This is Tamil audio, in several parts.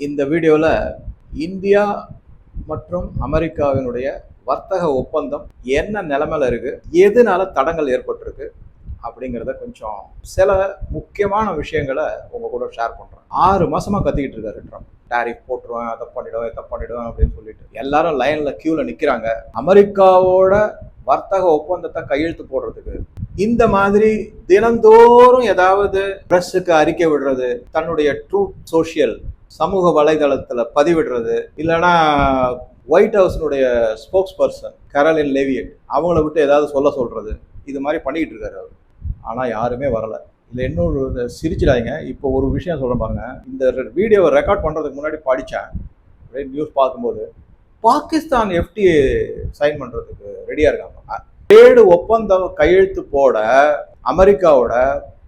இந்த வீடியோவில் இந்தியா மற்றும் அமெரிக்காவினுடைய வர்த்தக ஒப்பந்தம் என்ன நிலைமையில இருக்குது எதனால தடங்கள் ஏற்பட்டிருக்கு அப்படிங்கிறத கொஞ்சம் சில முக்கியமான விஷயங்களை உங்கள் கூட ஷேர் பண்ணுறேன் ஆறு மாதமாக கத்திக்கிட்டு இருக்காரு ட்ரம்ப். டேரிஃப் போட்டுருவேன் அதை பண்ணிடுவேன் இதை பண்ணிடுவேன் அப்படின்னு சொல்லிட்டு. எல்லாரும் லைனில் க்யூவில் நிற்கிறாங்க அமெரிக்காவோட வர்த்தக ஒப்பந்தத்தை கையெழுத்து போடுறதுக்கு இந்த மாதிரி தினந்தோறும் ஏதாவது ப்ரெஸ்ஸுக்கு அறிக்கை விடுறது தன்னுடைய ட்ரூத் சோஷியல் சமூக வலைதளத்தில் பதிவிடுறது இல்லைன்னா ஒயிட் ஹவுஸினுடைய ஸ்போக்ஸ் பர்சன் கரலின் லேவியட் அவங்கள விட்டு ஏதாவது சொல்ல சொல்கிறது இது மாதிரி பண்ணிக்கிட்டு இருக்காரு அவர். ஆனால் யாருமே வரலை. இல்லை இன்னொரு சிரிச்சிடாதீங்க. இப்போ ஒரு விஷயம் சொல்ல பாருங்க. இந்த வீடியோவை ரெக்கார்ட் பண்ணுறதுக்கு முன்னாடி படித்தேன் அப்படியே நியூஸ் பார்க்கும்போது பாகிஸ்தான் எஃப்டிஏ சைன் பண்ணுறதுக்கு ரெடியாக இருக்காங்க. ஏழு ஒப்பந்தம் கையெழுத்து போட அமெரிக்காவோட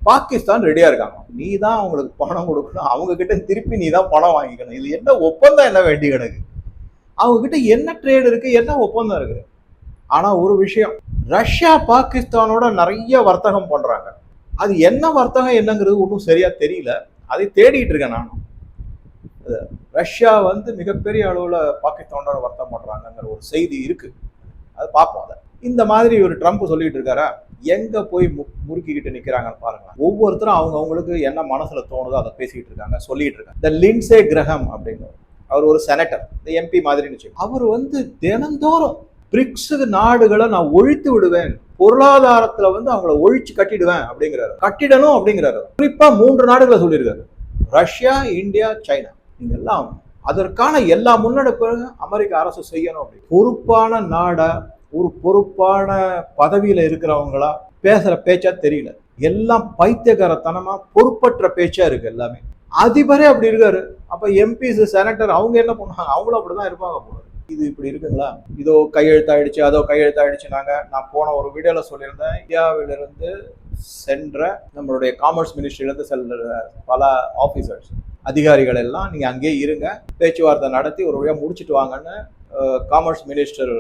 பாகிஸ்தான் ரெடியாக இருக்காங்க. நீ தான் அவங்களுக்கு பணம் கொடுக்கணும். அவங்க கிட்ட திருப்பி நீ தான் பணம் வாங்கிக்கணும். இது என்ன ஒப்பந்தம் என்ன வேண்டி கிடக்கு? அவங்க கிட்ட என்ன ட்ரேடு இருக்கு என்ன ஒப்பந்தம் இருக்கு? ஆனா ஒரு விஷயம். ரஷ்யா பாகிஸ்தானோட நிறைய வர்த்தகம் பண்றாங்க. அது என்ன வர்த்தகம் என்னங்கிறது ஒன்றும் சரியா தெரியல. அதை தேடிட்டு இருக்கேன் நானும் ரஷ்யா வந்து மிகப்பெரிய அளவில் பாகிஸ்தானோட வர்த்தகம் பண்ணுறாங்கங்கிற ஒரு செய்தி இருக்கு. அது பார்ப்போம் அதை. இந்த மாதிரி ஒரு ட்ரம்ப் சொல்லிட்டு இருக்காரா? எங்க போய் மு- முறுக்கிக்கிட்டு நிக்கிறாங்கன்னு பாருங்க ஒவ்வொருத்தரும் அவங்க அவங்களுக்கு என்ன மனசுல தோணுதோ அதை பேசிக்கிட்டு இருக்காங்க சொல்லிட்டு இருக்காங்க. இந்த லின்சே கிரகம் அப்படின்னு அவர் ஒரு செனட்டர் இந்த எம்பி மாதிரின்னு அவர் வந்து தினந்தோறும் பிரிக்ஸ் நாடுகளை நான் ஒழித்து விடுவேன் பொருளாதாரத்துல வந்து அவங்கள ஒழிச்சு கட்டிடுவேன் அப்படிங்கிறாரு. கட்டிடணும் அப்படிங்கிறாரு. குறிப்பா மூன்று நாடுகளை சொல்லியிருக்காரு. Russia India China. இதெல்லாம் அதற்கான எல்லா முன்னெடுப்புகளும் அமெரிக்க அரசு செய்யணும் அப்படி. பொறுப்பான நாடா ஒரு பொறுப்பான பதவியில் இருக்கிறவங்களா பேசுகிற பேச்சா தெரியல. எல்லாம் பைத்தியகாரத்தனமாக பொறுப்பற்ற பேச்சா இருக்கு எல்லாமே. அதிபரே அப்படி இருக்காரு. அப்போ எம்பிஸ் செனட்டர் அவங்க என்ன பண்ணுவாங்க? அவங்களும் அப்படி தான் இருப்பாங்க போல. இது இப்படி இருக்குங்களா? இதோ கையெழுத்தாயிடுச்சு அதோ கையெழுத்தாயிடுச்சு நாங்கள் நான் போன ஒரு வீடியோவில் சொல்லியிருந்தேன். இந்தியாவிலிருந்து சென்ற நம்மளுடைய காமர்ஸ் மினிஸ்ட்ரியிலேருந்து செல்ற பல ஆஃபீஸர்ஸ் அதிகாரிகள் எல்லாம் நீங்கள் அங்கேயே இருங்க. பேச்சுவார்த்தை நடத்தி ஒரு வழியாக முடிச்சிட்டு வாங்கன்னு காமர்ஸ் மினிஸ்டர்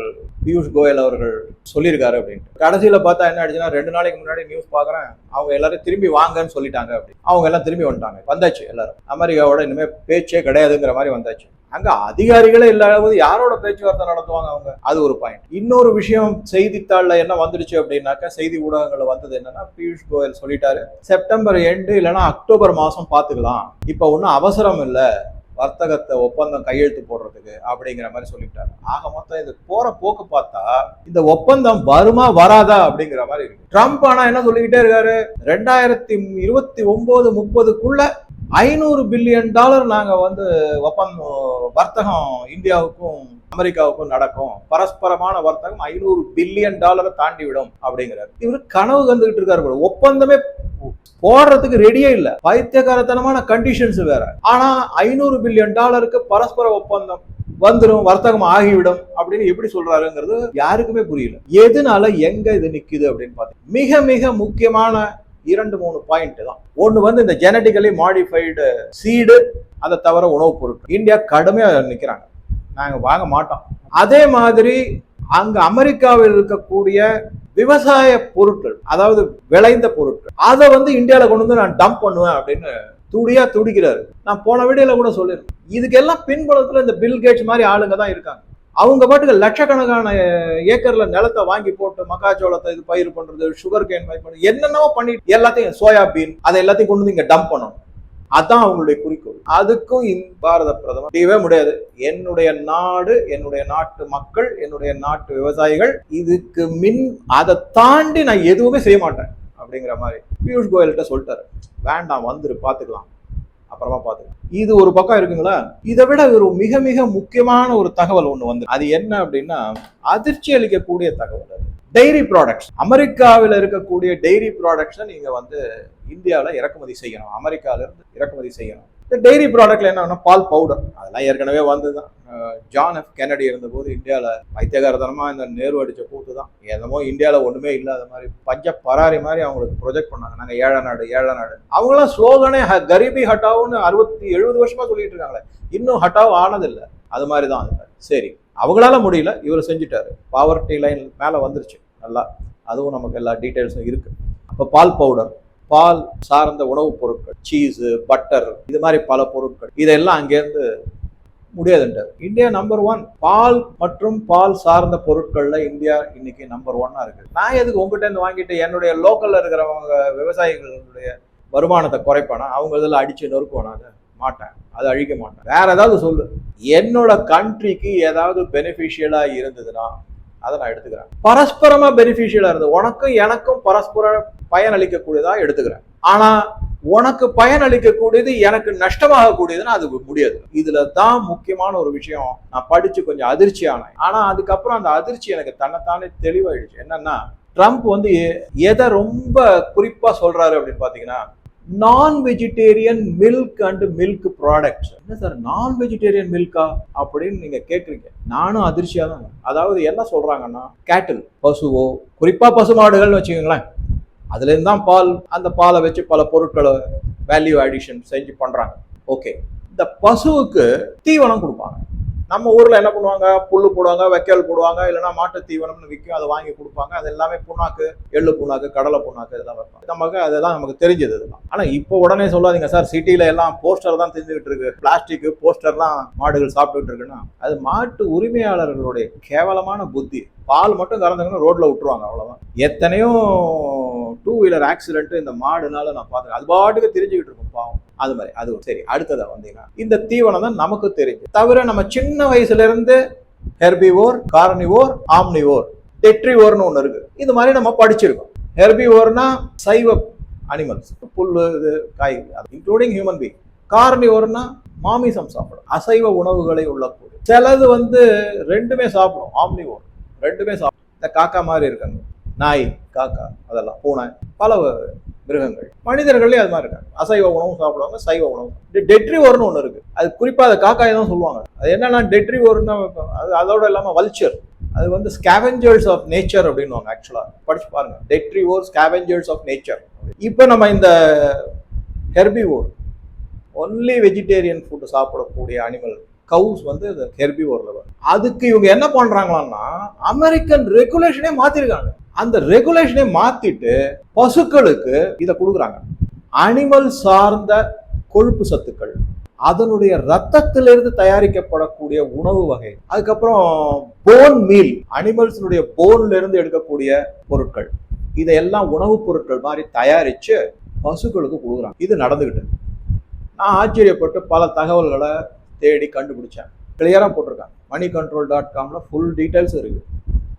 பியூஷ் கோயல் அவர்கள் சொல்லியிருக்காரு அப்படின்ட்டு. கடைசியில் பார்த்தா என்ன ஆயிடுச்சுன்னா ரெண்டு நாளைக்கு முன்னாடி நியூஸ் பார்க்குறேன். அவங்க எல்லாரும் திரும்பி வாங்கன்னு சொல்லிட்டாங்க அப்படி அவங்க எல்லாம் திரும்பி வந்துட்டாங்க. வந்தாச்சு எல்லாரும். அமெரிக்காவோட இனிமேல் பேச்சே கிடையாதுங்கிற மாதிரி வந்தாச்சு. அங்க அதிகாரிகளே இல்லாதபோது யாரோட பேச்சுவார்த்தை நடத்துவாங்க அவங்க? அது ஒரு பாயிண்ட் இன்னொரு விஷயம் செய்தித்தாள்ல என்ன வந்துடுச்சு அப்படின்னாக்கா செய்தி ஊடகங்கள்ல வந்தது என்னன்னா பியூஷ் கோயல் சொல்லிட்டாரு செப்டம்பர் எண்டு இல்லைன்னா அக்டோபர் மாசம் பாத்துக்கலாம் இப்ப ஒன்றும் அவசரம் இல்லை. வர்த்தகத்தை ஒப்பந்தம் கையெழுத்து போடுறதுக்கு அப்படிங்கிற மாதிரி சொல்லிட்டாரு ஆக மொத்தம் இது போற போக்கு பார்த்தா இந்த ஒப்பந்தம் வருமா வராதா அப்படிங்கிற மாதிரி இருக்கு. ட்ரம்ப் ஆனா என்ன சொல்லிக்கிட்டே இருக்காரு? ரெண்டாயிரத்தி இருபத்தி ஒன்பது முப்பதுக்குள்ள ஐநூறு பில்லியன் டாலர் நாங்க வந்து ஒப்பந்தம் வர்த்தகம் இந்தியாவுக்கும் அமெரிக்காவுக்கும் நடக்கும். பரஸ்பரமான வர்த்தகம் ஐநூறு பில்லியன் டாலரை தாண்டி விடும் அப்படிங்கிறார். இவர் கனவு கண்டுகிட்டு இருக்காரு போல. ஒப்பந்தமே போடுறதுக்கு ரெடியே இல்ல. பைத்தியகாரத்தனமான கண்டிஷன்ஸ் வேற. ஆனா ஐநூறு பில்லியன் டாலருக்கு பரஸ்பர ஒப்பந்தம் வந்துடும் வர்த்தகம் ஆகிவிடும் அப்படின்னு எப்படி சொல்றாருங்கிறது யாருக்குமே புரியல. எதனால எங்க இது நிக்குது அப்படின்னு பார்த்தீங்க மிக மிக முக்கியமான இரண்டு மூணு பாயிண்ட் தான். ஒன்னு வந்து இந்த ஜெனட்டிக்கலி மாடிஃபைடு சீடு அதை தவிர உணவுப் பொருட்கள். இந்தியா கடுமையா நிக்கிறாங்க. நாங்கள் வாங்க மாட்டோம். அதே மாதிரி அங்கே அமெரிக்காவில் இருக்கக்கூடிய விவசாய பொருட்கள் அதாவது விளைந்த பொருட்கள் அதை வந்து இந்தியாவில் கொண்டு வந்து நான் டம்ப் பண்ணுவேன் அப்படின்னு துடியா துடிக்கிறாரு. நான் போன வீடியோல கூட சொல்லியிருக்கேன் இதுக்கெல்லாம் பின்புலத்தில் இந்த பில் கேட்ஸ் மாதிரி ஆளுங்க தான் இருக்காங்க. அவங்க பாட்டுக்கு லட்சக்கணக்கான ஏக்கர்ல நிலத்தை வாங்கி போட்டு மக்காச்சோளத்தை இது பயிர் பண்றது சுகர் கேன் பயிர் பண்றது என்னென்னவோ பண்ணிட்டு எல்லாத்தையும் சோயாபீன் அதை எல்லாத்தையும் கொண்டு வந்து இங்க டம்ப் பண்ணணும். அதான் அவங்களுடைய குறிக்கோள். அதுக்கும் பாரத பிரதமர் முடியவே முடியாது. என்னுடைய நாடு என்னுடைய நாட்டு மக்கள் என்னுடைய நாட்டு விவசாயிகள் இதுக்கு மின் அதை தாண்டி நான் எதுவுமே செய்ய மாட்டேன் அப்படிங்கிற மாதிரி பியூஷ் கோயல்கிட்ட சொல்லிட்டாரு. வேண்டாம் வந்துரு பாத்துக்கலாம். அப்புறமா பார்த்துக்கலாம் இது ஒரு பக்கம் இருக்குங்களா? இதை விட ஒரு மிக மிக முக்கியமான ஒரு தகவல் ஒன்று வந்து அது என்ன அப்படின்னா அதிர்ச்சி அளிக்கக்கூடிய தகவல் அது. டெய்ரி ப்ராடக்ட்ஸ் அமெரிக்காவில் இருக்கக்கூடிய டெய்ரி ப்ராடக்ட்ஸை நீங்கள் வந்து இந்தியாவில் இறக்குமதி செய்யணும். அமெரிக்காவிலேருந்து இறக்குமதி செய்யணும். இந்த டெய்ரி ப்ராடக்ட்ல என்ன பால் பவுடர் அதெல்லாம் ஏற்கனவே வந்து தான் ஜான் எஃப் கெனடி இருந்தபோது இந்தியாவில் பைத்தியகாரத்தனமா இந்த நேரு அடித்த கூத்து தான் என்னமோ இந்தியாவில் ஒன்றுமே இல்லாத மாதிரி பஞ்ச பராரி மாதிரி அவங்களுக்கு ப்ரொஜெக்ட் பண்ணாங்க. நாங்கள் ஏழை நாடு ஏழை நாடு. அவங்களாம் ஸ்லோகனே ஹ- கரீபி ஹட்டாவுன்னு அறுபத்தி எழுபது வருஷமாக சொல்லிட்டு இருக்காங்களே. இன்னும் ஹட்டாவும் ஆனதில்லை. அது மாதிரி தான் அது. சரி. அவங்களால முடியல இவர் செஞ்சுட்டாரு. பாவர்ட்டி லைன் மேலே வந்துருச்சு நல்லா. அதுவும் நமக்கு எல்லா டீட்டெயில்ஸும் இருக்கு. அப்போ பால் பவுடர் பால் சார்ந்த உணவுப் பொருட்கள் சீஸு பட்டர் இது மாதிரி பல பொருட்கள் இதெல்லாம் அங்கேருந்து முடியாதுன்றார். இந்தியா நம்பர் ஒன் பால் மற்றும் பால் சார்ந்த பொருட்களில் இந்தியா இன்னைக்கு நம்பர் ஒன்னாக இருக்கு. நான் எதுக்கு உங்ககிட்ட இருந்து வாங்கிட்டு என்னுடைய லோக்கலில் இருக்கிறவங்க விவசாயிகளுடைய வருமானத்தை குறைப்பானா? அவங்க இதில் அடித்து நொறுக்குவானா மாட்டேன். அதை அழிக்க மாட்டேன். வேற ஏதாவது சொல்லு. என்னோட கண்ட்ரிக்கு ஏதாவது பெனிஃபிஷியலா இருந்ததுன்னா அதை நான் எடுத்துக்கிறேன். பரஸ்பரமா பெனிஃபிஷியலா இருந்தது. உனக்கும் எனக்கும் பரஸ்பர பயன் அளிக்கக்கூடியதா எடுத்துக்கிறேன். ஆனா உனக்கு பயன் அளிக்கக்கூடியது எனக்கு நஷ்டமாக கூடியதுன்னா அது முடியாது. இதுல தான் முக்கியமான ஒரு விஷயம். நான் படிச்சு கொஞ்சம் அதிர்ச்சி ஆனேன். ஆனா அதுக்கப்புறம் அந்த அதிர்ச்சி எனக்கு தன்னைத்தானே தெளிவாயிடுச்சு. என்னன்னா ட்ரம்ப் வந்து எதை ரொம்ப குறிப்பா சொல்றாரு அப்படின்னு பாத்தீங்கன்னா நான் vegetarian milk and milk products என்ன சார் நான் வெஜிடேரியன் மில்கா அப்படின்னு நீங்க கேட்குறீங்க நானும் அதிர்ச்சியாக தான் அதாவது என்ன சொல்றாங்கன்னா கேட்டில் பசுவோ குறிப்பாக பசுமாடுகள்னு வச்சுக்கோங்களேன். அதுலேருந்து தான் பால் அந்த பாலை வச்சு பல பொருட்களை வேல்யூ அடிஷன் செஞ்சு பண்ணுறாங்க ஓகே இந்த பசுவுக்கு தீவனம் கொடுப்பாங்க. நம்ம ஊர்ல என்ன பண்ணுவாங்க? புல்லு போடுவாங்க வைக்கல் போடுவாங்க இல்லைன்னா மாட்டு தீவனம்னு விற்கும் அதை வாங்கி கொடுப்பாங்க. அது எல்லாமே புண்ணாக்கு எள்ளு புண்ணாக்கு கடலை புண்ணாக்கு இதெல்லாம் வைப்பாங்க. நமக்கு அதெல்லாம் நமக்கு தெரிஞ்சது இதெல்லாம். ஆனா இப்போ உடனே சொல்லாதீங்க சார். சிட்டில எல்லாம் போஸ்டர் தான் தெரிஞ்சுக்கிட்டு இருக்கு. பிளாஸ்டிக் போஸ்டர்லாம் மாடுகள் சாப்பிட்டுட்டு இருக்குன்னா அது மாட்டு உரிமையாளர்களுடைய கேவலமான புத்தி. பால் மட்டும் கறந்தாங்கன்னா ரோட்ல விட்டுருவாங்க அவ்வளவுதான். எத்தனையோ டூ வீலர் ஆக்சிடென்ட் இந்த மாடுனால நான் பார்த்துருக்கேன். அது பாட்டுக்கு தெரிஞ்சுக்கிட்டு இருக்கும் பாவம். அது மாதிரி அது ஒரு சரி. அடுத்ததாக வந்தீங்கன்னா இந்த தீவனம் தான் நமக்கு தெரிஞ்சு தவிர நம்ம சின்ன வயசுல இருந்து ஹெர்பிவோர் கார்னிவோர் ஆம்னிவோர் டெட்ரிவோர்னு ஒன்று இருக்கு. இது மாதிரி நம்ம படிச்சிருக்கோம். ஹெர்பிவோர்னா சைவ அனிமல்ஸ் புல்லு இது காய் இன்க்ளூடிங் ஹியூமன் பீங் கார்னிவோர்னா மாமிசம் சாப்பிடும். அசைவ உணவுகளை உள்ளக்கூடிய. சிலது வந்து ரெண்டுமே சாப்பிடும். ஆம்னிவோர் ரெண்டுமே சாப்பிடும். இந்த காக்கா மாதிரி இருக்காங்க. நாய் காக்கா அதெல்லாம் பூனை பல மிருகங்கள். மனிதர்களே அது மாதிரி இருக்காங்க. அசைவ உணவும் சாப்பிடுவாங்க சைவ உணவும். டெட்ரிவோர்னு ஒன்று இருக்கு. அது குறிப்பாக அதை காக்காய் தான் சொல்லுவாங்க. அது என்னன்னா டெட்ரிவோர்னா அது அதோட இல்லாமல் வல்ச்சர். அது வந்து ஸ்கேவெஞ்சர்ஸ் ஆஃப் நேச்சர் அப்படின்னுவாங்க ஆக்சுவலாக படிச்சு பாருங்க. டெட்ரிவோர் ஸ்கேவெஞ்சர்ஸ் ஆஃப் நேச்சர் இப்போ நம்ம இந்த ஹெர்பிவோர் ஒன்லி வெஜிடேரியன் ஃபுட்டு சாப்பிடக்கூடிய அனிமல் கவுஸ் வந்து இந்த ஹெர்பி வரும். அதுக்கு இவங்க என்ன பண்ணுறாங்களான்னா அமெரிக்கன் ரெகுலேஷனே மாற்றிருக்காங்க அந்த ரெகுலேஷனை மாத்திட்டு பசுக்களுக்கு இதை கொடுக்குறாங்க. அனிமல் சார்ந்த கொழுப்பு சத்துக்கள் அதனுடைய ரத்தத்திலிருந்து தயாரிக்கப்படக்கூடிய உணவு வகை அதுக்கப்புறம் போன் மீல் அனிமல்ஸினுடைய போன்ல இருந்து எடுக்கக்கூடிய பொருட்கள் இதையெல்லாம் உணவுப் பொருட்கள் மாதிரி தயாரிச்சு பசுக்களுக்கு கொடுக்குறாங்க. இது நடந்துகிட்டு நான் ஆச்சரியப்பட்டு பல தகவல்களை தேடி கண்டுபிடிச்சேன். கிளியராக போட்டிருக்காங்க. மணி கண்ட்ரோல் டாட் காமில் ஃபுல் டீட்டெயில்ஸ் இருக்குது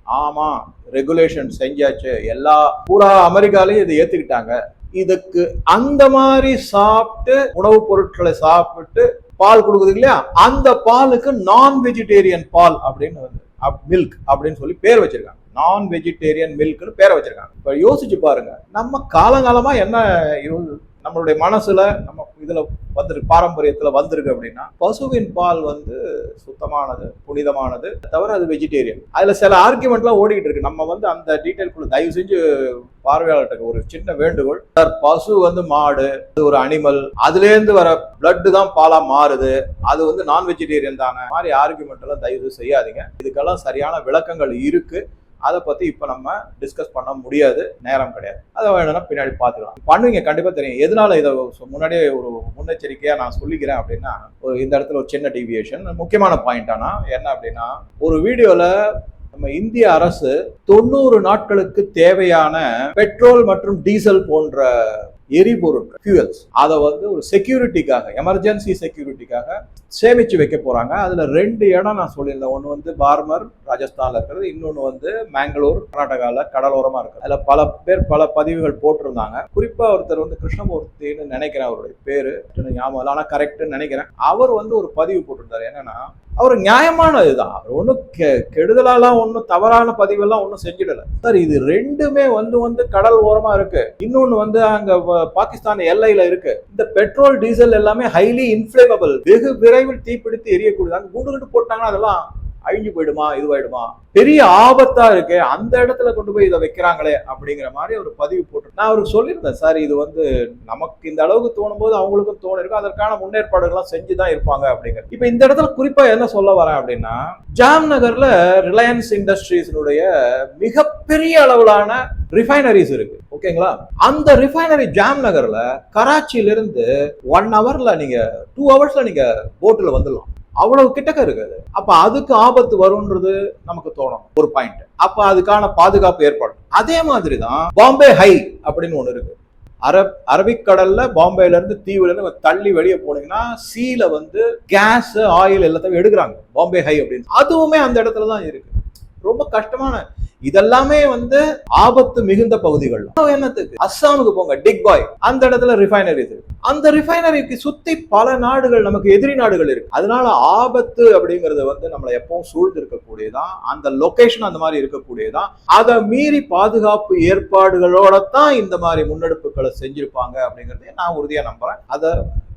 ஆமாம் ரெகுலேஷன் செஞ்சாச்சு. எல்லா பூரா அமெரிக்காலையும் இதை ஏற்றுக்கிட்டாங்க இதுக்கு அந்த மாதிரி சாப்பிட்டு உணவுப் பொருட்களை சாப்பிட்டு பால் கொடுக்குது இல்லையா? அந்த பாலுக்கு நான் வெஜிடேரியன் பால் அப்படின்னு வந்து மில்க் அப்படின்னு சொல்லி பேர் வச்சிருக்காங்க. நான் வெஜிடேரியன் மில்க்னு பேரை வச்சிருக்காங்க. இப்போ யோசிச்சு பாருங்க. நம்ம காலங்காலமா என்ன யூ- நம்மளுடைய மனசுல நம்ம இதுல வந்திருக்கு பாரம்பரியத்துல வந்திருக்கு அப்படின்னா பசுவின் பால் வந்து சுத்தமானது புனிதமானது தவிர அது வெஜிடேரியன் அதுல சில ஆர்குமெண்ட்லாம் ஓடிக்கிட்டு இருக்கு. நம்ம வந்து அந்த டீட்டெயில்குள்ள தயவு செஞ்சு பார்வையாளர்கிட்ட ஒரு சின்ன வேண்டுகோள். சார் பசு வந்து மாடு அது ஒரு அனிமல் அதுல இருந்து வர பிளட்டு தான் பாலா மாறுது. அது வந்து நான் வெஜிடேரியன் தானே மாதிரி ஆர்குமெண்ட் எல்லாம் தயவு செய்யாதீங்க. இதுக்கெல்லாம் சரியான விளக்கங்கள் இருக்கு. அதை பத்தி இப்ப நம்ம டிஸ்கஸ் பண்ண முடியாது. நேரம் கிடையாது. அதை வேணும்னா பின்னாடி பார்த்துக்கலாம். பண்ணுவீங்க கண்டிப்பா தெரியும். எதனால இதை சொ- முன்னாடியே ஒரு முன்னெச்சரிக்கையா நான் சொல்லிக்கிறேன் அப்படின்னா ஒரு இந்த இடத்துல ஒரு சின்ன டிவியேஷன் முக்கியமான பாயிண்ட் ஆனா என்ன அப்படின்னா ஒரு வீடியோல நம்ம இந்திய அரசு தொண்ணூறு நாட்களுக்கு தேவையான பெட்ரோல் மற்றும் டீசல் போன்ற எரிபொருட்கள் ஃபியூயல்ஸ் அதை வந்து ஒரு செக்யூரிட்டிக்காக எமர்ஜென்சி செக்யூரிட்டிக்காக சேமிச்சு வைக்க போறாங்க. அதுல ரெண்டு இடம் நான் சொல்லியிருந்தேன். ஒன்று வந்து பார்மர் ராஜஸ்தான்ல இருக்கிறது. இன்னொன்று வந்து மேங்களூர் கர்நாடகாவில் கடலோரமா இருக்கு அதில் பல பேர் பல பதிவுகள் போட்டிருந்தாங்க. குறிப்பா ஒருத்தர் வந்து கிருஷ்ணமூர்த்தின்னு நினைக்கிறேன் அவருடைய பேரு. ஞாபகம் இல்லை ஆனா கரெக்ட்னு நினைக்கிறேன். அவர் வந்து ஒரு பதிவு போட்டிருந்தாரு. என்னன்னா அவர் நியாயமான இதுதான் அவர் ஒன்றும் கெடுதலாலாம் ஒன்றும் தவறான பதிவெல்லாம் ஒன்றும் செஞ்சிடல. சார் இது ரெண்டுமே வந்து வந்து கடல் ஓரமா இருக்கு. இன்னொன்று வந்து அங்கே பாகிஸ்தான் எல்லையில இருக்கு. இந்த பெட்ரோல் டீசல் எல்லாமே ஹைலி இன்ஃபிளேமபிள் வெகு விரைவில் தீப்பிடித்து எரியக்கூடியதாங்க குண்டு குண்டு போட்டாங்கன்னா அதெல்லாம் அழிஞ்சு போயிடுமா இதுவாயிடுமா? பெரிய ஆபத்தா இருக்கு அந்த இடத்துல கொண்டு போய் இதை வைக்கிறாங்களே அப்படிங்கிற மாதிரி ஒரு பதிவு போட்டு நான் அவருக்கு சொல்லியிருந்தேன் சார் இது வந்து நமக்கு இந்த அளவுக்கு தோணும் போது அவங்களுக்கும் தோணும் இருக்கும் அதற்கான முன்னேற்பாடுகள்லாம் செஞ்சு தான் இருப்பாங்க அப்படிங்கிறது இப்ப இந்த இடத்துல குறிப்பா என்ன சொல்ல வரேன் அப்படின்னா ஜாம் நகர்ல ரிலையன்ஸ் இண்டஸ்ட்ரீஸினுடைய மிகப்பெரிய அளவிலான ரிஃபைனரிஸ் இருக்கு. ஓகேங்களா? அந்த ரிஃபைனரி ஜாம் நகர்ல கராச்சியில இருந்து ஒன் ஹவர்ல நீங்க டூ ஹவர்ஸ்ல நீங்க போட்ல வந்துடலாம். அவ்வளவு கிட்டக்க இருக்குது. அப்ப அதுக்கு ஆபத்து வரும்ன்றது நமக்கு தோணும். ஒரு பாயிண்ட் அப்ப அதுக்கான பாதுகாப்பு ஏற்பாடு. அதே மாதிரி தான் பாம்பே ஹை அப்படின்னு ஒண்ணு இருக்கு. அரப் அரபிக்கடல்ல பாம்பேல இருந்து தீவுல இருந்து தள்ளி வெளியே போனீங்கன்னா சீல வந்து கேஸ் ஆயில் எல்லாத்தையும் எடுக்கிறாங்க. பாம்பே ஹை அப்படின்னு. அதுவுமே அந்த இடத்துல தான் இருக்கு. ரொம்ப கஷ்டமான இதெல்லாமே வந்து ஆபத்து மிகுந்த பகுதிகள். என்னத்துக்கு? அஸ்ஸாமுக்கு போங்க டிக் பாய் அந்த இடத்துல ரிஃபைனரி இருக்கு. அந்த ரிஃபைனரிக்கு சுத்தி பல நாடுகள் நமக்கு எதிரி நாடுகள் இருக்கு. அதனால ஆபத்து அப்படிங்கறது வந்து நம்மளை எப்பவும் சூழ்ந்து இருக்கக்கூடியதான் அந்த லொகேஷன் அந்த மாதிரி இருக்கக்கூடியதான். அதை மீறி பாதுகாப்பு ஏற்பாடுகளோட தான் இந்த மாதிரி முன்னெடுப்புகளை செஞ்சிருப்பாங்க அப்படிங்கறதை நான் உறுதியா நம்புறேன். அதை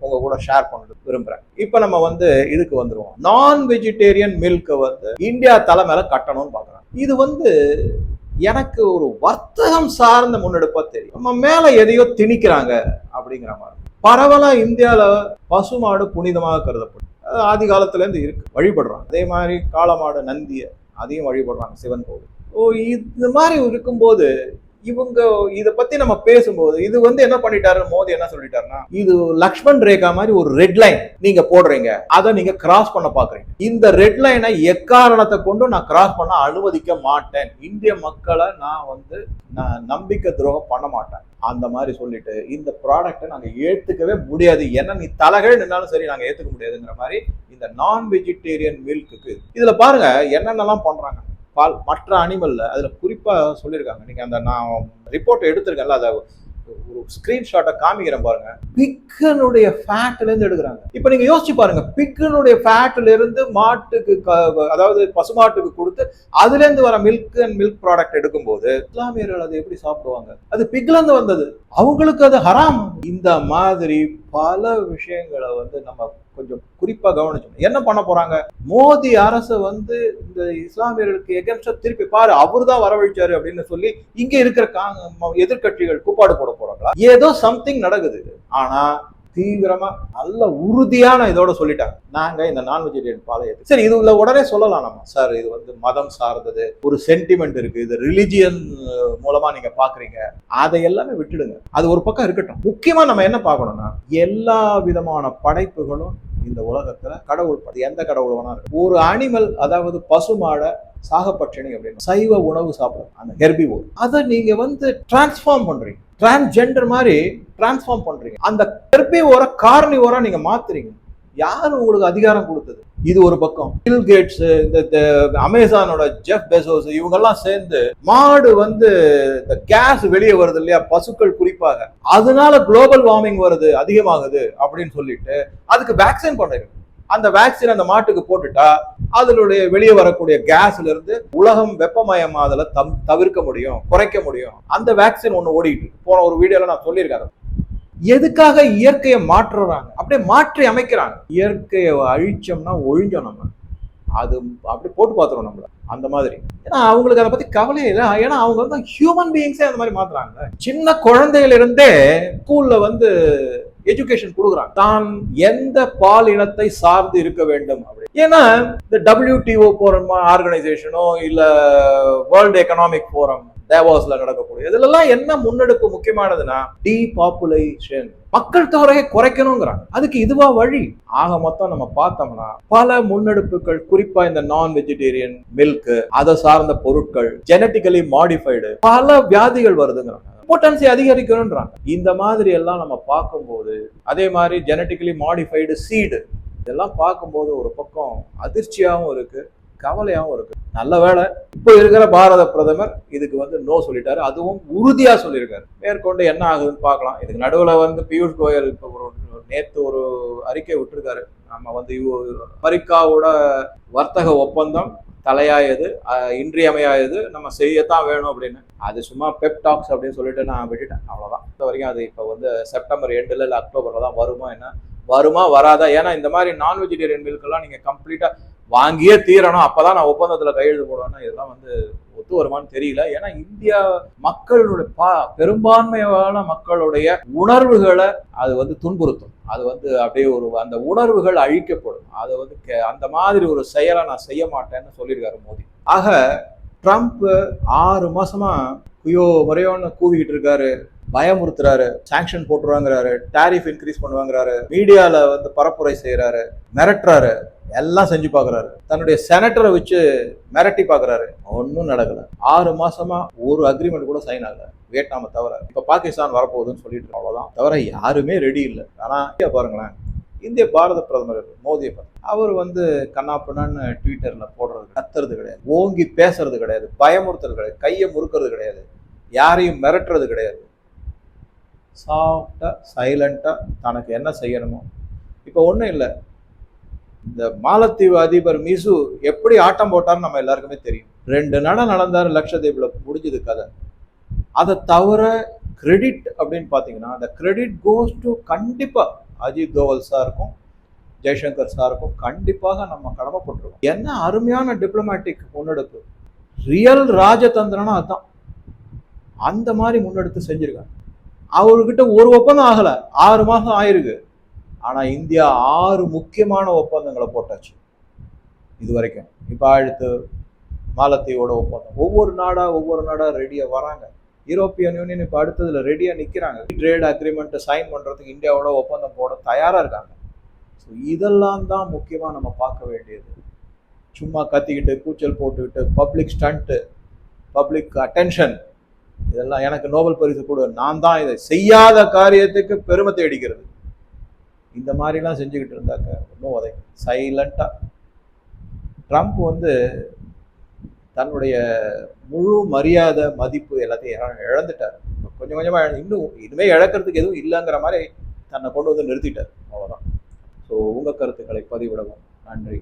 உங்க கூட ஷேர் பண்ண விரும்புறேன். இப்ப நம்ம வந்து இதுக்கு வந்துருவோம். நான் வெஜிடேரியன் மில்க் வந்து இந்தியா தலை கட்டணும்னு பாக்குறேன் இது வந்து எனக்கு ஒரு வர்த்தகம் சார்ந்த முன்னெடுப்பா தெரியும். நம்ம மேல எதையோ திணிக்கிறாங்க அப்படிங்கிற மாதிரி. பரவலாக இந்தியாவில் பசுமாடு புனிதமாக கருதப்படும். ஆதி காலத்துலேருந்து இருக்கு. வழிபடுறாங்க. அதே மாதிரி காளமாடு நந்தியை அதையும் வழிபடுறாங்க சிவன் கோவில். ஓ இது மாதிரி இருக்கும்போது இவங்க இதை பத்தி நம்ம பேசும்போது இது வந்து என்ன பண்ணிட்டாரு? மோதி என்ன சொல்லிட்டாருன்னா இது லக்ஷ்மண் ரேகா மாதிரி ஒரு ரெட் லைன் நீங்க போடுறீங்க. அதை நீங்க கிராஸ் பண்ண பாக்குறீங்க. இந்த ரெட் லைனை எக்காரணத்தை கொண்டு நான் கிராஸ் பண்ண அனுமதிக்க மாட்டேன். இந்திய மக்களை நான் வந்து நான் நம்பிக்கை துரோகம் பண்ண மாட்டேன். அந்த மாதிரி சொல்லிட்டு இந்த ப்ராடக்ட்டை நாங்கள் ஏற்றுக்கவே முடியாது. ஏன்னா நீ தலைகள் நின்னாலும் சரி நாங்கள் ஏற்றுக்க முடியாதுங்கிற மாதிரி இந்த நான் வெஜிடேரியன் மில்க்குக்கு இதில் பாருங்க என்னென்னலாம் பண்ணுறாங்க பால் மற்ற அனிமல்ல அதுல குறிப்பா சொல்லியிருக்காங்க. நீங்க அந்த நான் ரிப்போர்ட் எடுத்திருக்கேன்ல அதை ஒரு ஸ்கிரீன்ஷாட்டை காமிக்கிறேன் பாருங்க. பிக்கனுடைய ஃபேட்ல இருந்து எடுக்கிறாங்க. இப்போ நீங்க யோசிச்சு பாருங்க பிக்கனுடைய ஃபேட்ல இருந்து மாட்டுக்கு க- அதாவது பசுமாட்டுக்கு கொடுத்து அதுல இருந்து வர மில்க் அண்ட் மில்க் ப்ராடக்ட் எடுக்கும்போது இஸ்லாமியர்கள் அதை எப்படி சாப்பிடுவாங்க? அது பிக்ல இருந்து வந்தது. அவங்களுக்கு அது ஹராம் இந்த மாதிரி பல விஷயங்களை வந்து நம்ம கொஞ்சம் குறிப்பா கவனிச்சோம் என்ன பண்ண போறாங்க? மோடி அரசு வந்து இந்த இஸ்லாமியர்களுக்கு எகென்ஸ்டா திருப்பி பாரு அவரு தான் வரவழைச்சாரு அப்படின்னு சொல்லி இங்க இருக்கிற காங்க கூப்பாடு போட போறாங்களா? ஏதோ சம்திங் நடக்குது. ஆனா தீவிரமா நல்ல உறுதியான இதோட சொல்லிட்டாங்க. நாங்க இந்த நான் வெஜிடேரியன் பாலை சரி இது உள்ள உடனே சொல்லலாம் நம்ம. சார் இது வந்து மதம் சார்ந்தது. ஒரு சென்டிமெண்ட் இருக்கு. இது ரிலிஜியன் மூலமா நீங்க பாக்குறீங்க. அதை எல்லாமே விட்டுடுங்க. அது ஒரு பக்கம் இருக்கட்டும். முக்கியமா நம்ம என்ன பார்க்கணும்னா எல்லா விதமான படைப்புகளும் இந்த உலகத்துல கடவுள் எந்த கடவுள் வேணா இருக்கு ஒரு அனிமல் அதாவது பசுமாடை சாகப்பட்சணி அப்படின்னு சைவ உணவு சாப்பிடும். அந்த ஹெர்பிவோர். அதை நீங்க வந்து டிரான்ஸ்ஃபார்ம் பண்றீங்க. டிரான்ஸ்ஜெண்டர் மாதிரி டிரான்ஸ்ஃபார்ம் பண்றீங்க. அந்த ஹெர்பிவோரை கார்னிவோரா நீங்க மாத்துறீங்க. யார் உங்களுக்கு அதிகாரம் கொடுத்தது? இது ஒரு பக்கம். பில் கேட்ஸ் இந்த அமேசானோட ஜெஃப் பெசோஸ் இவங்கெல்லாம் சேர்ந்து மாடு வந்து இந்த கேஸ் வெளியே வருது இல்லையா? பசுக்கள் குறிப்பாக. அதனால குளோபல் வார்மிங் வருது அதிகமாகுது அப்படின்னு சொல்லிட்டு அதுக்கு வேக்சின் பண்ணுறீங்க அந்த வேக்சின் அந்த மாட்டுக்கு போட்டுட்டா அதனுடைய வெளியே வரக்கூடிய கேஸ்ல இருந்து உலகம் வெப்பமயமாதல தம் தவிர்க்க முடியும் குறைக்க முடியும். அந்த வேக்சின் ஒன்று ஓடிட்டு போன ஒரு வீடியோல நான் சொல்லியிருக்கேன் எதுக்காக இயற்கையை மாற்றுறாங்க? அப்படியே மாற்றி அமைக்கிறாங்க. இயற்கையை அழிச்சோம்னா ஒழிஞ்சோம் நம்ம. அது அப்படியே போட்டு பார்த்துரும் நம்மள. அந்த மாதிரி. ஏன்னா அவங்களுக்கு அதை பத்தி கவலையே இல்லை. ஏன்னா அவங்க வந்து ஹியூமன் பீயிங்ஸே அந்த மாதிரி மாத்துறாங்க சின்ன குழந்தையில இருந்தே ஸ்கூல்ல வந்து எஜுகேஷன் கொடுக்குறாங்க. தான் எந்த பால் இனத்தை சார்ந்து இருக்க வேண்டும் அப்படி. ஏன்னா இந்த டபிள்யூடிஓ போற ஆர்கனைசேஷனோ இல்ல வேர்ல்டு எக்கனாமிக் போரம் தேவாஸ்ல நடக்கக்கூடிய இதுலலாம் என்ன முன்னெடுப்பு முக்கியமானதுன்னா டீபாப்புலேஷன் மக்கள் தொகையை குறைக்கணுங்கிறாங்க. அதுக்கு இதுவா வழி. ஆக மொத்தம் நம்ம பார்த்தோம்னா பல முன்னெடுப்புகள் குறிப்பா இந்த நான் வெஜிடேரியன் மில்க் அதை சார்ந்த பொருட்கள் ஜெனட்டிக்கலி மாடிஃபைடு பல வியாதிகள் வருதுங்கிறாங்க. இம்பார்ட்டன்ஸை அதிகரிக்கணும்ன்றாங்க. இந்த மாதிரி எல்லாம் நம்ம பார்க்கும்போது அதே மாதிரி ஜெனட்டிக்கலி மாடிஃபைடு சீடு இதெல்லாம் பார்க்கும்போது ஒரு பக்கம் அதிர்ச்சியாகவும் இருக்கு கவலையாகவும் இருக்கு. நல்ல வேளை இப்போ இருக்கிற பாரத பிரதமர் இதுக்கு வந்து நோ சொல்லிட்டாரு. அதுவும் உறுதியாக சொல்லியிருக்காரு. மேற்கொண்டு என்ன ஆகுதுன்னு பார்க்கலாம். இதுக்கு நடுவில் வந்து பியூஷ் கோயல் இப்போ ஒரு நேற்று ஒரு அறிக்கை விட்டுருக்காரு. நம்ம வந்து இவ- அமெரிக்காவோட வர்த்தக ஒப்பந்தம் தலையாயது இன்றியமையாயது நம்ம செய்யத்தான் வேணும் அப்படின்னு. அது சும்மா பெப்டாக்ஸ் அப்படின்னு சொல்லிட்டு நான் விட்டுட்டேன். அவ்வளோதான் இப்போ வரைக்கும் அது இப்போ வந்து செப்டம்பர் எண்டில் இல்லை அக்டோபரில் தான் வருமா என்ன? வருமா வராதா? ஏன்னா இந்த மாதிரி நான் வெஜிடேரியன் மில்கெல்லாம் நீங்கள் கம்ப்ளீட்டாக வாங்கியே தீரணும். அப்பதான் நான் ஒப்பந்தத்தில் கையெழுத்து போடுவேன்னா இதெல்லாம் வந்து ஒத்து வருமான்னு தெரியல. ஏன்னா இந்தியா மக்களுடைய பா பெரும்பான்மையான மக்களுடைய உணர்வுகளை அது வந்து துன்புறுத்தும். அது வந்து அப்படியே ஒரு அந்த உணர்வுகள் அழிக்கப்படும். அதை வந்து கே- அந்த மாதிரி ஒரு செயலை நான் செய்ய மாட்டேன்னு சொல்லியிருக்காரு மோடி. ஆக ட்ரம்ப் ஆறு மாசமா குயோ முறையோன்னு கூவிக்கிட்டு இருக்காரு. பயமுறுத்துறாரு சாங்ஷன் போட்டுருவாங்கிறாரு டேரிஃப் இன்க்ரீஸ் பண்ணுவாங்கிறாரு மீடியாவில் வந்து பரப்புரை செய்கிறாரு மிரட்டுறாரு எல்லாம் செஞ்சு பார்க்குறாரு தன்னுடைய செனட்டரை வச்சு மிரட்டி பார்க்குறாரு ஒன்றும் நடக்கலை. ஆறு மாசமா ஒரு அக்ரிமெண்ட் கூட சைன் ஆகலை. வியட்நாமை தவிர. இப்போ பாகிஸ்தான் வரப்போகுதுன்னு சொல்லிட்டு அவ்வளோதான் தவிர யாருமே ரெடி இல்லை. ஆனால் இந்தியா பாருங்களேன். இந்திய பாரத பிரதமர் மோதியை பார்த்து அவர் வந்து கண்ணாப்புண்ணான்னு ட்விட்டரில் போடுறது கத்துறது கிடையாது. ஓங்கி பேசுறது கிடையாது. பயமுறுத்துறது கிடையாது. கையை முறுக்கிறது கிடையாது. யாரையும் மிரட்டுறது கிடையாது. சாஃப்டாக சைலண்ட்டாக தனக்கு என்ன செய்யணுமோ. இப்போ ஒன்றும் இல்லை. இந்த மாலத்தீவு அதிபர் மிசு எப்படி ஆட்டம் போட்டார்னு நம்ம எல்லாருக்குமே தெரியும். ரெண்டு நடம் நடந்தார் லட்சதீபில் முடிஞ்சது கதை. அதை தவிர கிரெடிட் அப்படின்னு பார்த்தீங்கன்னா அந்த கிரெடிட் கோஸ் டு கண்டிப்பாக அஜித் தோவல் சாருக்கும் ஜெய்சங்கர் சாருக்கும் கண்டிப்பாக நம்ம கடமைப்பட்டிருக்கோம் என்ன அருமையான டிப்ளமேட்டிக் முன்னெடுப்பு. ரியல் ராஜதந்திரனா அதுதான் அந்த மாதிரி முன்னெடுத்து செஞ்சுருக்காங்க. அவர்கிட்ட ஒரு ஒப்பந்தம் ஆகலை. ஆறு மாதம் ஆயிருக்கு. ஆனால் இந்தியா ஆறு முக்கியமான ஒப்பந்தங்களை போட்டாச்சு. இது வரைக்கும். இப்போ அடுத்து மாலத்தீவோட ஒப்பந்தம். ஒவ்வொரு நாடாக ஒவ்வொரு நாடாக ரெடியாக வராங்க. யூரோப்பியன் யூனியன் இப்போ அடுத்ததில் ரெடியாக நிற்கிறாங்க ட்ரேட் அக்ரிமெண்ட்டை சைன் பண்ணுறதுக்கு இந்தியாவோட ஒப்பந்தம் போட தயாராக இருக்காங்க. ஸோ இதெல்லாம் தான் முக்கியமாக நம்ம பார்க்க வேண்டியது. சும்மா கத்திக்கிட்டு கூச்சல் போட்டுக்கிட்டு பப்ளிக் ஸ்டண்ட்டு பப்ளிக் அட்டென்ஷன் இதெல்லாம் எனக்கு நோபல் பரிசு கொடு. நான் தான் இதை செய்யாத காரியத்துக்கு பெருமை தேடிக்கிறது. இந்த மாதிரிலாம் செஞ்சுக்கிட்டு இருந்தாக்க ஒன்றும் உதவி சைலண்டாக ட்ரம்ப் வந்து தன்னுடைய முழு மரியாதை மதிப்பு எல்லாத்தையும் இழந்துட்டார். கொஞ்சம் கொஞ்சமாக இன்னும் இனிமேல் இழக்கிறதுக்கு எதுவும் இல்லைங்கிற மாதிரி தன்னை கொண்டு வந்து நிறுத்திட்டார். அவ்வளோதான் ஸோ உங்கள் கருத்துக்களை பதிவிடவும். நன்றி.